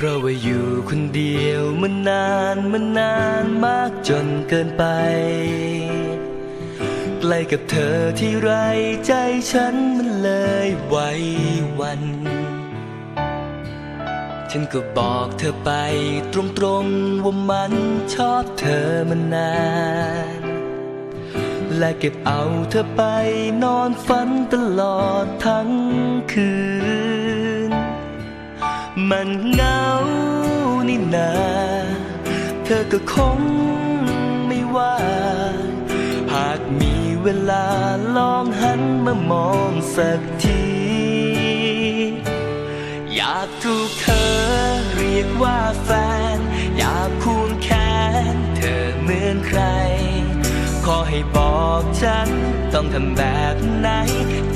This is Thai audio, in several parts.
เพราะว่าอยู่คนเดียวมันนานมันนานมากจนเกินไป ใกล้กับเธอที่ไรใจฉันมันเลยไหววัน ฉันก็บอกเธอไปตรงๆว่ามันชอบเธอมานาน และเก็บเอาเธอไปนอนฝันตลอดทั้งคืน มันเหงานี่นา เธอก็คงไม่ว่า หากมีเวลาลองหันมามองสักที อยากถูกเธอเรียกว่าแฟน อยากควงแขนเธอเหมือนใคร ขอให้บอกฉันต้องทำแบบไหน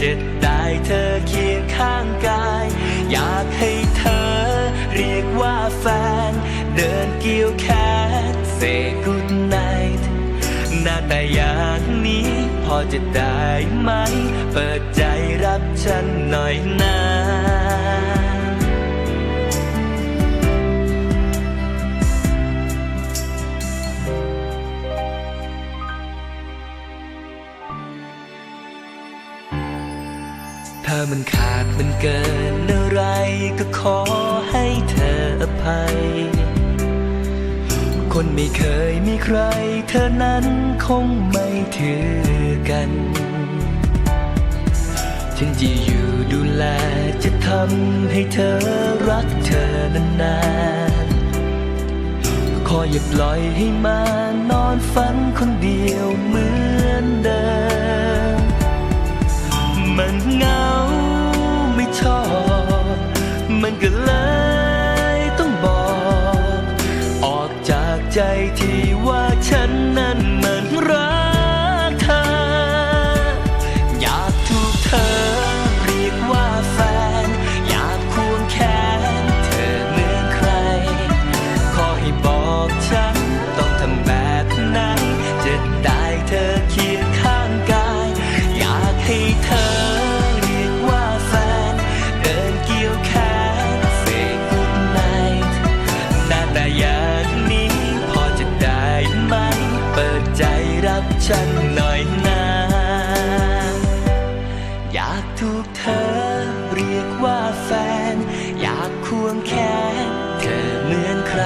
จะได้เธอเคียงข้างกาย อยากให้เธอ เรียกว่าแฟน เดินเกี่ยวแขน say good night หน้าแต่อย่างนี้พอจะได้ไหม เปิดใจรับฉันหน่อยนะถ้ามันขาดมันเกินอะไรก็ขอให้เธออ ภัย คนไม่เคยมีใคร เธอนั้นคงไม่ถือกัน ฉันจะอยู่ดูแลจะทำให้เธอรักเธอนานๆ ขออย่าปล่อยให้มานอนฝันคนเดียวเหมือนเดิม มันเหงา ใจที่ว่าฉันนั้น แขนเธอเหมือนใคร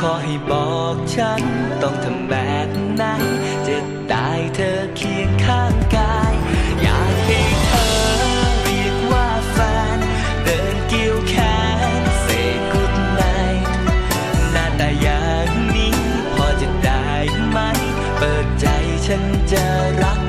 ขอให้บอกฉันต้องทำแบบไหนจะได้เธอเคียงข้างกาย อยากให้เธอเรียกว่าแฟน เดินเกี่ยวแขน say good night หน้าตาอย่างนี้ พอจะได้ไหม เปิดใจฉันจะรัก